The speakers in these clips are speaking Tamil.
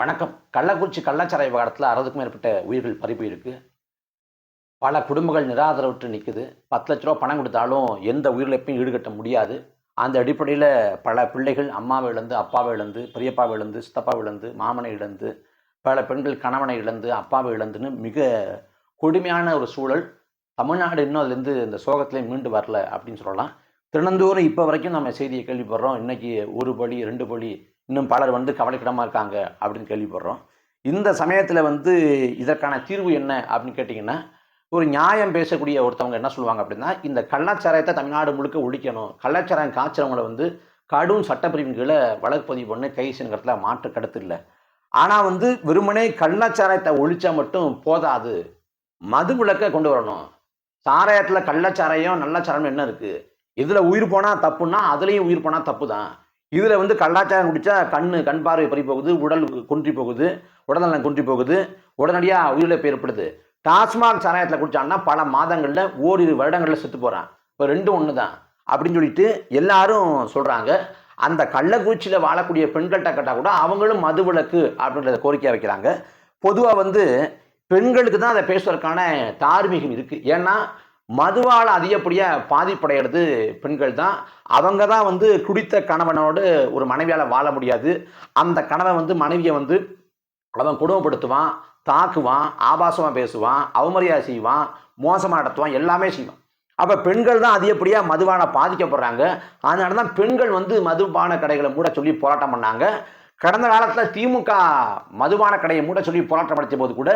வணக்கம். கள்ளக்குறிச்சி கள்ளச்சாராய விவகாரத்தில் அறுபதுக்கும் மேற்பட்ட உயிர்கள் பறிப்பு இருக்கு பல குடும்பங்கள் நிராதரவற்று நிற்குது பத்து லட்ச ரூபா பணம் கொடுத்தாலும் எந்த உயிரிழப்பையும் ஈடுகட்ட முடியாது. அந்த அடிப்படையில் பல பிள்ளைகள் அம்மாவை இழந்து அப்பாவை இழந்து பெரியப்பாவை இழந்து சித்தப்பாவை இழந்து மாமனை இழந்து பல பெண்கள் கணவனை இழந்து அப்பாவை இழந்துன்னு மிக கொடுமையான ஒரு சூழல். தமிழ்நாடு இன்னும் அதுலேருந்து இந்த சோகத்திலே மீண்டு வரல அப்படின்னு சொல்லலாம். தினந்தோறும் இப்போ வரைக்கும் நம்ம செய்தியை கேள்விப்படுறோம். இன்னைக்கு ஒரு பலி ரெண்டு பலி இன்னும் பலர் வந்து கவலைக்கிடமாக இருக்காங்க அப்படின்னு கேள்விப்படுறோம். இந்த சமயத்தில் வந்து இதற்கான தீர்வு என்ன அப்படின்னு கேட்டிங்கன்னா ஒரு நியாயம் பேசக்கூடிய ஒருத்தவங்க என்ன சொல்லுவாங்க அப்படின்னா இந்த கள்ளச்சாராயத்தை தமிழ்நாடு முழுக்க ஒழிக்கணும். கள்ளச்சாராயம் காய்ச்சறவங்களை வந்து கடும் சட்டப்பிரிவின் கீழே வழக்கு பதிவு பண்ணி கைசுங்கிறதுல மாற்று கருத்து இல்லை. ஆனால் வந்து வெறுமனே கள்ளச்சாராயத்தை ஒழிச்சா மட்டும் போதாது. மது விளக்கை கொண்டு வரணும். சாராயத்தில் கள்ளச்சாராயம் நல்ல சாராயம் என்ன இருக்குது இதில் உயிர் போனால் தப்புன்னா அதுலேயும் உயிர் போனால் தப்பு தான் இதில் வந்து கள்ளாச்சாரம் குடித்தா கண் கண் பார்வை பறி போகுது உடல் குன்றி போகுது உடல்நலம் குன்றி போகுது உடனடியாக உயிரிழப்பு ஏற்படுது. டாஸ்மாக் சாராயத்தில் குடித்தான்னா பல மாதங்களில் ஓரிரு வருடங்களில் செத்து போகிறான் இப்போ ரெண்டும் ஒன்று தான் அப்படின்னு சொல்லிட்டு எல்லாரும் சொல்கிறாங்க அந்த கள்ளக்குறிச்சியில் வாழக்கூடிய பெண்கள்கிட்ட கேட்டால் கூட அவங்களும் மது விளக்கு அப்படின்றத கோரிக்கையாக வைக்கிறாங்க. பொதுவாக வந்து பெண்களுக்கு தான் அதை பேசுவதற்கான தார்மீகம் இருக்குது ஏன்னா மதுவால் அதிகப்படியாக பாதிப்படைகிறது பெண்கள் தான் அவங்க தான் வந்து குடித்த கணவனோடு ஒரு மனைவியால் வாழ முடியாது. அந்த கணவன் வந்து மனைவியை வந்து அவன் குடும்பப்படுத்துவான் தாக்குவான் ஆபாசமாக பேசுவான் அவமரியாதை செய்வான் மோசமாக நடத்துவான் எல்லாமே செய்வான். அப்போ பெண்கள் தான் அதிகப்படியாக மதுவான பாதிக்கப்படுறாங்க. அதனால தான் பெண்கள் வந்து மதுபான கடைகளை மூட சொல்லி போராட்டம் பண்ணாங்க. கடந்த காலத்தில் திமுக மதுபான கடையை மூட சொல்லி போராட்டம் நடத்திய போது கூட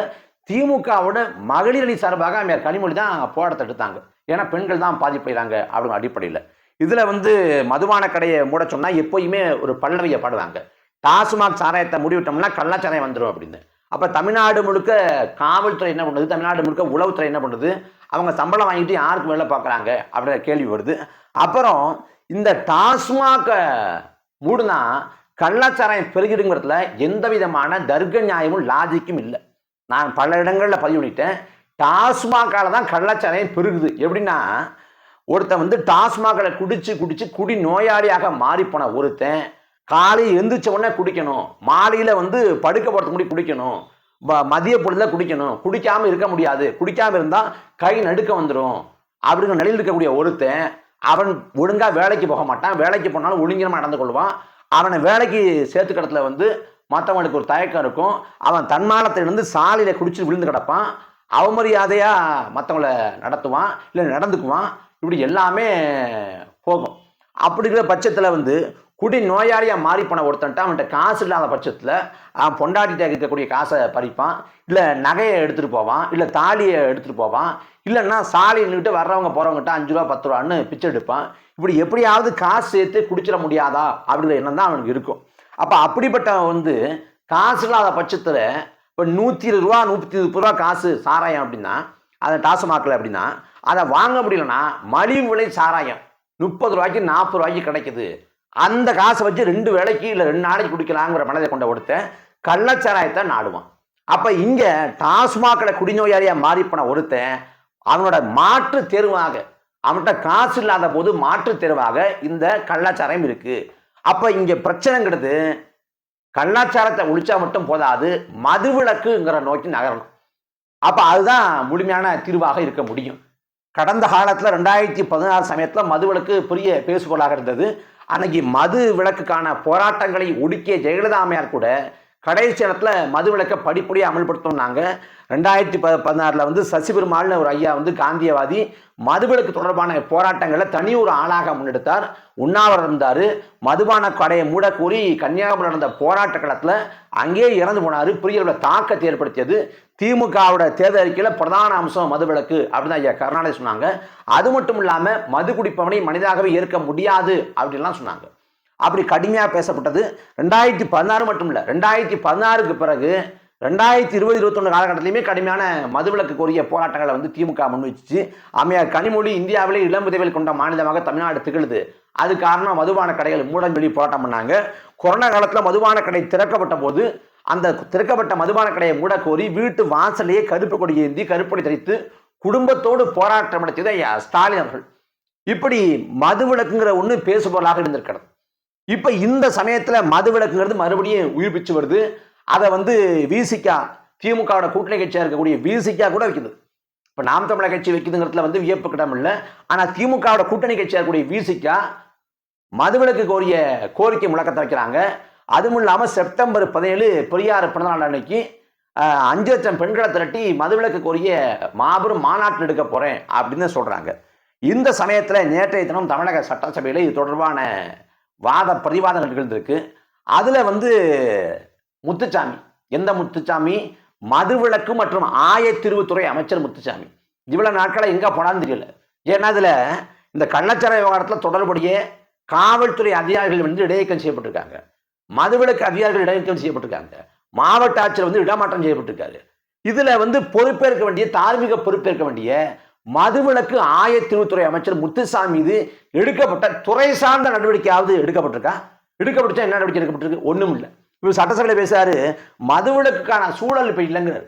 திமுகவோட மகளிர் அணி சார்பாக அம்மையார் கனிமொழி தான் போராட்டத்தை எடுத்தாங்க. ஏன்னா பெண்கள் தான் பாதிப்படைகிறாங்க அப்படிங்கிற அடிப்படையில். இதில் வந்து மதுபான கடையை மூட சொன்னால் எப்போயுமே ஒரு பல்லவியை பாடுவாங்க. டாஸ்மாக் சாராயத்தை முடிவிட்டோம்னா கள்ளாச்சாராயம் வந்துடும் அப்படின்னு. அப்போ தமிழ்நாடு முழுக்க காவல்துறை என்ன பண்ணுது? தமிழ்நாடு முழுக்க உளவுத்துறை என்ன பண்ணுது? அவங்க சம்பளம் வாங்கிட்டு யாருக்கு வேலை பார்க்குறாங்க? அப்படின்ற கேள்வி வருது. அப்புறம் இந்த டாஸ்மாகை மூடுனா கள்ளாச்சாராயம் பெருகிடுங்கிறதுல எந்த விதமான தர்க்க நியாயமும் லாஜிக்கும் இல்லை. நான் பல இடங்களில் பதிவு பண்ணிட்டேன். டாஸ்மாகால தான் கள்ளச்சாராயம் பெருகுது. எப்படின்னா ஒருத்தன் வந்து டாஸ்மாகளை குடிச்சு குடிச்சு குடி நோயாளியாக மாறி போன ஒருத்தன் காலையில் எந்திரிச்ச உடனே குடிக்கணும். மாலையில் வந்து படுக்க போகிறதுக்கு முடி குடிக்கணும். மதிய பொழுதுல குடிக்கணும். குடிக்காமல் இருக்க முடியாது. குடிக்காமல் இருந்தால் கை நடுக்க வந்துடும் அப்படிங்கிற நிலையில் இருக்கக்கூடிய ஒருத்தன் அவன் ஒழுங்காக வேலைக்கு போக மாட்டான். வேலைக்கு போனாலும் ஒழுங்கினமாக நடந்து கொள்வான். அவனை வேலைக்கு சேர்த்துக்கிறதுல வந்து மற்றவங்களுக்கு ஒரு தயக்கம் இருக்கும். அவன் தன்மானத்திலிருந்து சாலையில் குடிச்சு விழுந்து கிடப்பான். அவமரியாதையாக மற்றவங்கள நடத்துவான் இல்லை நடந்துக்குவான். இப்படி எல்லாமே போகும். அப்படி இருக்கிற பட்சத்தில் வந்து குடி நோயாளியாக மாறி போன ஒருத்தன்ட்ட அவன்கிட்ட காசு இல்லாத பட்சத்தில் அவன் பொண்டாட்டிகிட்ட இருக்கக்கூடிய காசை பறிப்பான். இல்லை நகையை எடுத்துகிட்டு போவான் இல்லை தாலியை எடுத்துகிட்டு போவான். இல்லைன்னா சாலையில் நின்றுட்டு வர்றவங்க போகிறவங்ககிட்ட அஞ்சு ரூபா பத்து ரூபான்னு பிச்சை எடுப்பான். இப்படி எப்படியாவது காசு சேர்த்து குடிச்சிட முடியாதா அப்படிங்கிற எண்ணம் தான் அவனுக்கு இருக்கும். அப்போ அப்படிப்பட்டவன் வந்து காசு இல்லாத பட்சத்தில் இப்போ நூற்றி இருபது ரூபா நூற்றி முப்பது ரூபா காசு சாராயம் அப்படின்னா அதை டாஸ்மாகில் அப்படின்னா அதை வாங்க முடியலன்னா மலிவு விலை சாராயம். முப்பது ரூபாய்க்கு நாற்பது ரூபாய்க்கு கிடைக்குது. அந்த காசை வச்சு ரெண்டு வேளைக்கு இல்லை ரெண்டு நாளைக்கு குடிக்கலாங்கிற மனதை கொண்ட ஒருத்தன் கள்ளச்சாராயத்தை நாடுவான். அப்போ இங்கே டாஸ்மாகில் குடிநோயாளியாக மாறி போன ஒருத்தன் அவனோட மாற்று தேர்வாக அவன்கிட்ட காசு இல்லாத போது மாற்று தேர்வாக இந்த கள்ளச்சாராயம் இருக்குது அப்போ இங்கே பிரச்சனைங்கிறது கண்ணாச்சாரத்தை ஒழிச்சா மட்டும் போதாது மதுவிளக்குங்கிற நோக்கி நகரணும். அப்போ அதுதான் முழுமையான தீர்வாக இருக்க முடியும். கடந்த காலத்தில் ரெண்டாயிரத்தி பதினாறு சமயத்தில் மதுவிளக்கு பெரிய பேசுபொருளாக இருந்தது. அன்னைக்கு மது விளக்குக்கான போராட்டங்களை ஒடுக்கிய ஜெயலலிதா அம்மையார் கூட கடைசி இடத்துல மது விளக்க படிப்படியாக அமல்படுத்தணும்னாங்க ரெண்டாயிரத்தி ப பதினாறில் வந்து சசிபெருமாள்னு ஒரு ஐயா வந்து காந்தியவாதி மதுவிலக்கு தொடர்பான போராட்டங்களை தனி ஒரு ஆளாக முன்னெடுத்தார். உண்ணாவிரதம் இருந்தார். மதுபான கடையை மூடக்கூறி கன்னியாகுமரி நடந்த போராட்ட களத்தில் அங்கேயே இறந்து போனார். பெரிய தாக்கத்தை ஏற்படுத்தியது. திமுகவோட தேர்தல் அறிக்கையில் பிரதான அம்சம் மதுவிலக்கு அப்படின்னு ஐயா கருணாநிதி சொன்னாங்க. அது மட்டும் இல்லாமல் மது குடிப்பவனை மனிதாகவே ஏற்க முடியாது அப்படின்லாம் சொன்னாங்க. அப்படி கடுமையாக பேசப்பட்டது. ரெண்டாயிரத்தி பதினாறு மட்டும் இல்லை ரெண்டாயிரத்தி பதினாறுக்கு பிறகு ரெண்டாயிரத்தி இருபது இருபத்தொன்று காலகட்டத்திலையுமே கடுமையான மதுவிலக்கு கோரிய போராட்டங்களை வந்து திமுக முன்வச்சிச்சு அமையார் கனிமொழி இந்தியாவிலே இளம் கொண்ட மாநிலமாக தமிழ்நாடு திகழுது. அது காரணம் மதுபான கடைகள் மூடன் வெளி போராட்டம் பண்ணாங்க. கொரோனா காலத்தில் மதுபான கடை திறக்கப்பட்ட போது அந்த திறக்கப்பட்ட மதுபான கடையை மூட கோரி வீட்டு வாசலையே கருப்பு கொடி ஏந்தி கருப்பொடி தரித்து குடும்பத்தோடு போராட்டம் நடத்தியது ஐயா ஸ்டாலின் அவர்கள். இப்படி மதுவிலக்குங்கிற ஒன்று பேசுபொருளாக இருந்திருக்கிறது. இப்போ இந்த சமயத்தில் மதுவிலக்குங்கிறது மறுபடியும் உயிர்ப்பிச்சு வருது. அதை வந்து விசிகா திமுகவோட கூட்டணி கட்சியாக இருக்கக்கூடிய விசிகா கூட வைக்குது இப்போ நாம் தமிழக கட்சி வைக்குதுங்கிறதுல வந்து வியப்பு இல்லை. ஆனால் திமுகவோட கூட்டணி கட்சியாக இருக்கக்கூடிய விசிகா மதுவிலக்கு கோரிய கோரிக்கை முழக்கத்தை வைக்கிறாங்க. அதுவும் இல்லாமல் செப்டம்பர் பதினேழு பெரியார் பிறந்தநாள் அன்னைக்கு அஞ்சு லட்சம் பெண்களை திரட்டி மதுவிலக்கு கோரிய மாபெரும் மாநாட்டில் எடுக்க போகிறேன் அப்படின்னு சொல்கிறாங்க இந்த சமயத்தில் நேற்றைய தினம் தமிழக சட்டசபையில் இது தொடர்பான வாத பிரதிவாதங்கள் நிகழ்ந்திருக்கு. அதில் வந்து முத்துச்சாமி எந்த முத்துச்சாமி? மதுவிலக்கு மற்றும் ஆயத்திருவுத்துறை அமைச்சர் முத்துச்சாமி. இவ்வளோ நாட்களை எங்கே போனான்னு தெரியல. ஏன்னா அதில் இந்த கள்ளச்சார விவகாரத்தில் தொடர்புடைய காவல்துறை அதிகாரிகள் வந்து இடையக்கம் செய்யப்பட்டிருக்காங்க. மதுவிலக்கு அதிகாரிகள் இடையக்கம் செய்யப்பட்டிருக்காங்க. மாவட்ட ஆட்சியர் வந்து இடமாற்றம் செய்யப்பட்டிருக்காரு. இதில் வந்து பொறுப்பேற்க வேண்டிய தார்மீக பொறுப்பேற்க வேண்டிய மதுவிலக்கு ஆயத்திருத்துறை அமைச்சர் முத்துசாமி மீது எடுக்கப்பட்ட துறை சார்ந்த நடவடிக்கையாவது எடுக்கப்பட்டிருக்கா? எடுக்கப்பட்டுச்சா என்ன நடவடிக்கை எடுக்கப்பட்டிருக்கு? ஒன்றும் இல்லை. இவர் சட்டசபையில் பேசுறாரு மதுவிலக்குக்கான சூழல் இப்போ இல்லைங்கிறார்.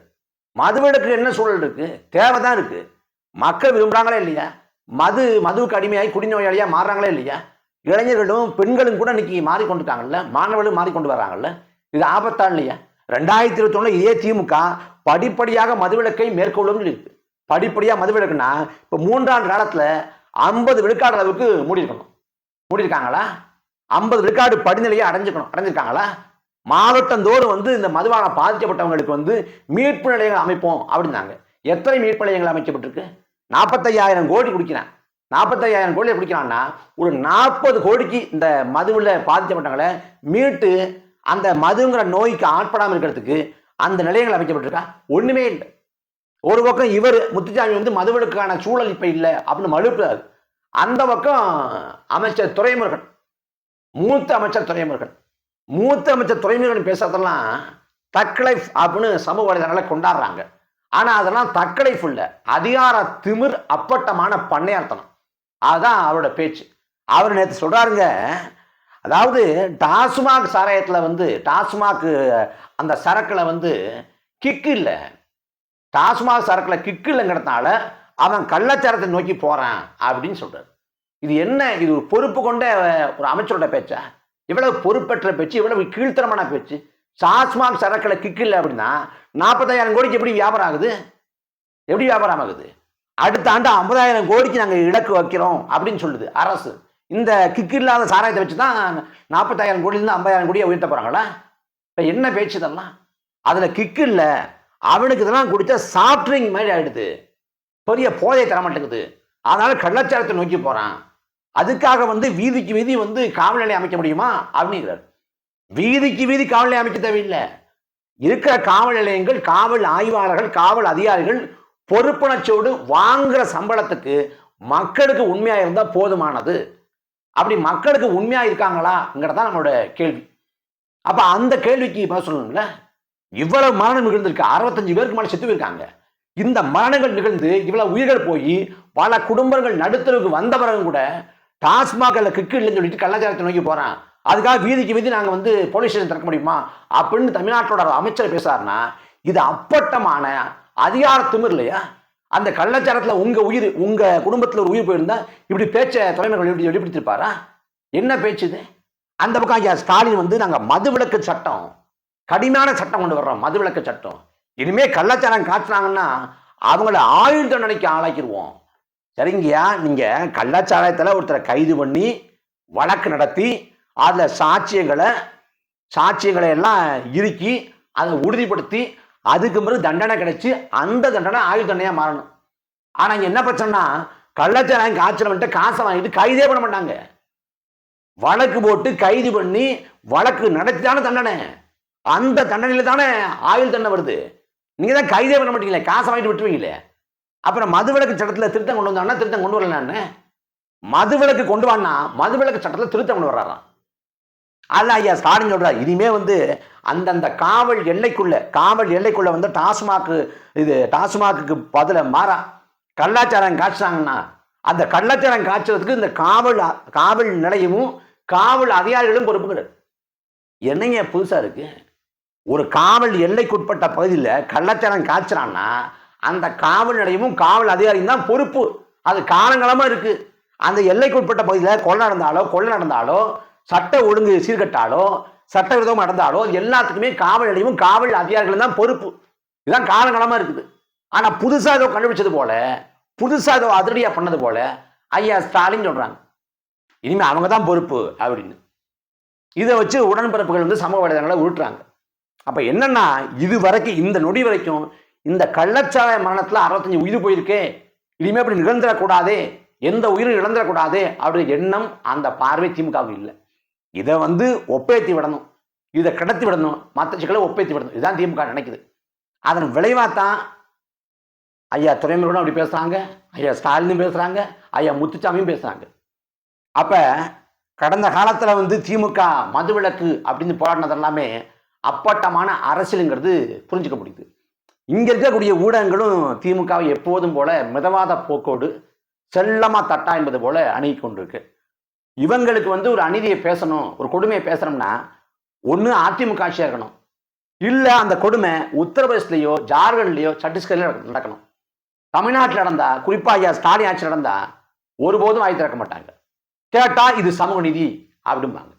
மதுவிலக்கு என்ன சூழல் இருக்கு? தேவை தான் இருக்கு. மக்கள் விரும்புறாங்களா இல்லையா? மது மதுவுக்கு அடிமையாகி குடிநோயாளியாக மாறுறாங்களா இல்லையா? இளைஞர்களும் பெண்களும் கூட இன்னைக்கு மாறிக்கொண்டிருக்காங்கல்ல? மாணவர்களும் மாறிக்கொண்டு வர்றாங்கல்ல? இது ஆபத்தா இல்லையா? ரெண்டாயிரத்தி இருபத்தி ஒண்ணுல இதே திமுக படிப்படியாக மதுவிலக்கை மேற்கொள்ளும் இருக்கு. படிப்படியாக மதுவிலக்குன்னா இப்போ மூன்றாண்டு காலத்தில் ஐம்பது விழுக்காடு அளவுக்கு மூடியிருக்கணும். மூடியிருக்காங்களா? ஐம்பது விழுக்காடு படிநிலையை அடைஞ்சுக்கணும். அடைஞ்சிருக்காங்களா? மாவட்டந்தோறும் வந்து இந்த மதுவான பாதிக்கப்பட்டவங்களுக்கு வந்து மீட்பு நிலையங்கள் அமைப்போம் அப்படின்னாங்க. எத்தனை மீட்பு நிலையங்கள் அமைக்கப்பட்டிருக்கு? நாற்பத்தையாயிரம் கோடி குடிக்கிறான். நாற்பத்தையாயிரம் கோடி குடிக்கிறான்னா ஒரு நாற்பது கோடிக்கு இந்த மதுவில் பாதிக்கப்பட்டவங்களை மீட்டு அந்த மதுங்கிற நோய்க்கு ஆட்படாமல் இருக்கிறதுக்கு அந்த நிலையங்கள் அமைக்கப்பட்டிருக்கா? ஒன்றுமே இல்லை. ஒரு பக்கம் இவர் முத்துசாமி வந்து மதுவிலக்கான சூழல் இப்போ இல்லை அப்படின்னு மழுப்புறாரு அந்த பக்கம் அமைச்சர் துறைமுருகன் மூத்த அமைச்சர் துறைமுருகன் மூத்த அமைச்சர் துறைமுருகன் பேசுறதெல்லாம் தக்லைஃப் அப்படின்னு சமூக வலைதளங்களை கொண்டாடுறாங்க. ஆனால் அதெல்லாம் தக்கலைஃப் இல்லை. அதிகார திமிர் அப்பட்டமான பண்ணையார்த்தனம். அதுதான் அவரோட பேச்சு. அவர் நேற்று சொல்கிறாருங்க அதாவது டாஸ்மாக் சாராயத்தில் வந்து டாஸ்மாக் அந்த சரக்கில் வந்து கிக்கு இல்லை. டாஸ்மாக் சரக்கில் கிக்கு இல்லைங்கிறதுனால அவன் கள்ளச்சாரத்தை நோக்கி போகிறான் அப்படின்னு சொல்கிறார் இது என்ன? இது ஒரு பொறுப்பு கொண்ட ஒரு அமைச்சரோட பேச்சா? இவ்வளவு பொறுப்பற்ற பேச்சு இவ்வளவு கீழ்த்தரமான பேச்சு. டாஸ்மாக் சரக்கில் கிக்கு இல்லை அப்படின்னா நாற்பதாயிரம் கோடிக்கு எப்படி வியாபாரம் ஆகுது? எப்படி வியாபாரம் ஆகுது? அடுத்த ஆண்டு ஐம்பதாயிரம் கோடிக்கு நாங்கள் இலக்கு வைக்கிறோம் அப்படின்னு சொல்லுது அரசு. இந்த கிக்கு இல்லாத சாராயத்தை வச்சு தான் நாற்பத்தாயிரம் கோடியிலேருந்து ஐம்பதாயிரம் கோடியை உயர்த்த போகிறாங்களா இப்போ என்ன பேச்சு இதெல்லாம்? அதில் கிக்கு இல்லை அவனுக்கு இதெல்லாம் குடிச்சா சாஃப்ட் ட்ரிங்க் மாதிரி ஆகிடுது பெரிய போதை தர மாட்டேங்குது. அதனால கள்ளச்சாரத்தை நோக்கி போகிறான் அதுக்காக வந்து வீதிக்கு வீதி வந்து காவல் நிலையம் அமைக்க முடியுமா? அப்படிங்கிறார். வீதிக்கு வீதி காவல் நிலையம் அமைக்க தேவையில்லை. இருக்கிற காவல் நிலையங்கள் காவல் ஆய்வாளர்கள் காவல் அதிகாரிகள் பொறுப்புணர்ச்சியோடு வாங்குற சம்பளத்துக்கு மக்களுக்கு உண்மையாக இருந்தால் போதுமானது. அப்படி மக்களுக்கு உண்மையாக இருக்காங்களாங்கிறதான் நம்மளோட கேள்வி. அப்போ அந்த கேள்விக்கு பதில் சொல்லணும்ல? இவ்வளவு மரணம் நிகழ்ந்திருக்கு. அறுபத்தஞ்சு பேருக்கு மேலே செத்து இருக்காங்க இந்த மரணங்கள் நிகழ்ந்து இவ்வளவு உயிர்கள் போய் பல குடும்பங்கள் நடுத்தருக்கு வந்த பிறகு கூட டாஸ்மாகில் கிக்கு இல்லைன்னு சொல்லிட்டு கள்ளச்சாரத்தை நோக்கி போறான். அதுக்காக வீதிக்கு வீதி நாங்கள் வந்து போலீஸ் ஸ்டேஷன் திறக்க முடியுமா? அப்படின்னு தமிழ்நாட்டோட அமைச்சர் பேசுறாருன்னா இது அப்பட்டமான அதிகார திமிர் இல்லையா? அந்த கள்ளச்சாரத்தில் உங்க உயிர் உங்க குடும்பத்தில் ஒரு உயிர் போயிருந்தா இப்படி பேச்ச தலைமைகள் எப்படி வெளிப்படுத்திருப்பாரா என்ன பேச்சு இது? அந்த பக்கம் ஐயா ஸ்டாலின் வந்து நாங்கள் மதுவிலக்கு சட்டம் கடுமையான சட்டம் கொண்டு வர்றோம் மதுவிலக்கு சட்டம். இனிமே கள்ளச்சாரம் காய்ச்சினாங்கன்னா அவங்கள ஆயுள் தண்டனைக்கு ஆளாக்கிடுவோம் சரிங்கய்யா? நீங்கள் கள்ளச்சாராயத்தில் ஒருத்தரை கைது பண்ணி வழக்கு நடத்தி அதில் சாட்சியங்களை சாட்சியங்களை எல்லாம் இறுக்கி அதை உறுதிப்படுத்தி அதுக்கு பிறகு தண்டனை கிடைச்சி அந்த தண்டனை ஆயுள் தண்டனையாக மாறணும். ஆனால் இங்கே என்ன பிரச்சனைனா கள்ளச்சாராயம் காய்ச்சல் வந்துட்டு காசை வாங்கிட்டு கைதே பண்ண மாட்டாங்க. வழக்கு போட்டு கைது பண்ணி வழக்கு நடத்திதானே தண்டனை. அந்த தண்டனையில தானே ஆயுள் தண்டனை வருது. நீங்க தான் கைதே பண்ண மாட்டீங்களே காசை வாங்கிட்டு விட்டுருவீங்களே. அப்புறம் மதுவிலக்கு சட்டத்தில் திருத்தம் கொண்டு வந்தாங்கன்னா திருத்தம் கொண்டு வரலான்னு மதுவிலக்கு கொண்டு வானா மதுவிலக்கு சட்டத்தில் திருத்தம் கொண்டு வர்றாராம். அல்ல ஐயா ஸ்டாலின் சொல்றாரு இனிமே வந்து அந்தந்த காவல் எல்லைக்குள்ள காவல் எல்லைக்குள்ள வந்து டாஸ்மாக்கு இது டாஸ்மாக்கு பதில மாறா. கள்ளாச்சாரம் காய்ச்சாங்கன்னா அந்த கள்ளாச்சாரம் காய்ச்சறதுக்கு இந்த காவல் காவல் நிலையமும் காவல் அதிகாரிகளும் பொறுப்புகள். என்னங்க புதுசா இருக்கு? ஒரு காவல் எல்லைக்குட்பட்ட பகுதியில் கள்ளச்சாரம் காய்ச்சிறான்னா அந்த காவல் நிலையமும் காவல் அதிகாரியும் தான் பொறுப்பு. அது காலங்காலமாக இருக்குது அந்த எல்லைக்குட்பட்ட பகுதியில் கொலை நடந்தாலோ கொள்ளை நடந்தாலோ சட்ட ஒழுங்கு சீர்கட்டாலோ சட்டவிரோதம் நடந்தாலோ எல்லாத்துக்குமே காவல் நிலையமும் காவல் அதிகாரிகளும் தான் பொறுப்பு. இதுதான் காலங்காலமாக இருக்குது. ஆனால் புதுசாக ஏதோ கண்டுபிடிச்சது போல புதுசாக ஏதோ அதிரடியாக பண்ணது போல ஐயா ஸ்டாலின் சொல்கிறாங்க இனிமேல் அவங்க தான் பொறுப்பு அப்படின்னு. இதை வச்சு உடன்பிறப்புகள் வந்து சமூக வலைதளங்களை உருட்டுறாங்க. அப்ப என்னன்னா இது வரைக்கும் இந்த நொடி வரைக்கும் இந்த கள்ளச்சாராய மரணத்துல அறுபத்தஞ்சு உயிர் போயிருக்கே. இனிமே அப்படி நிகழ்ந்துடக்கூடாது. எந்த உயிரும் இழந்துடக்கூடாது அப்படின்ற எண்ணம் அந்த பார்வை திமுகவுக்கு இல்லை. இதை வந்து ஒப்பேத்தி விடணும். இதை கடத்தி விடணும். மற்ற சிக்கலை ஒப்பேத்தி விடணும். இதுதான் திமுக நினைக்குது. அதன் விளைவாக தான் ஐயா துறைமுருகனும் அப்படி பேசுகிறாங்க ஐயா ஸ்டாலினும் பேசுகிறாங்க ஐயா முத்துச்சாமியும் பேசுகிறாங்க அப்போ கடந்த காலத்தில் வந்து திமுக மதுவிலக்கு அப்படின்னு போராடினது எல்லாமே அப்பட்டமான அரசியலுங்கிறது புரிஞ்சுக்க முடியுது. இங்கே இருக்கக்கூடிய ஊடகங்களும் திமுகவை எப்போதும் போல மிதவாத போக்கோடு செல்லமா தட்டா என்பது போல அணுகி கொண்டிருக்கு. இவங்களுக்கு வந்து ஒரு அநீதியை பேசணும் ஒரு கொடுமையை பேசணும்னா ஒன்று அதிமுக ஆட்சியாக இருக்கணும். இல்லை அந்த கொடுமை உத்தரப்பிரதேசத்துலேயோ ஜார்க்கண்ட்லேயோ சத்தீஸ்கர்லேயோ நடக்கணும். தமிழ்நாட்டில் நடந்தால் குறிப்பாக ஐயா ஸ்டாலின் ஆட்சி நடந்தால் ஒருபோதும் வாய் திறக்க மாட்டாங்க. கேட்டா இது சமூக நீதி அப்படிம்பாங்க.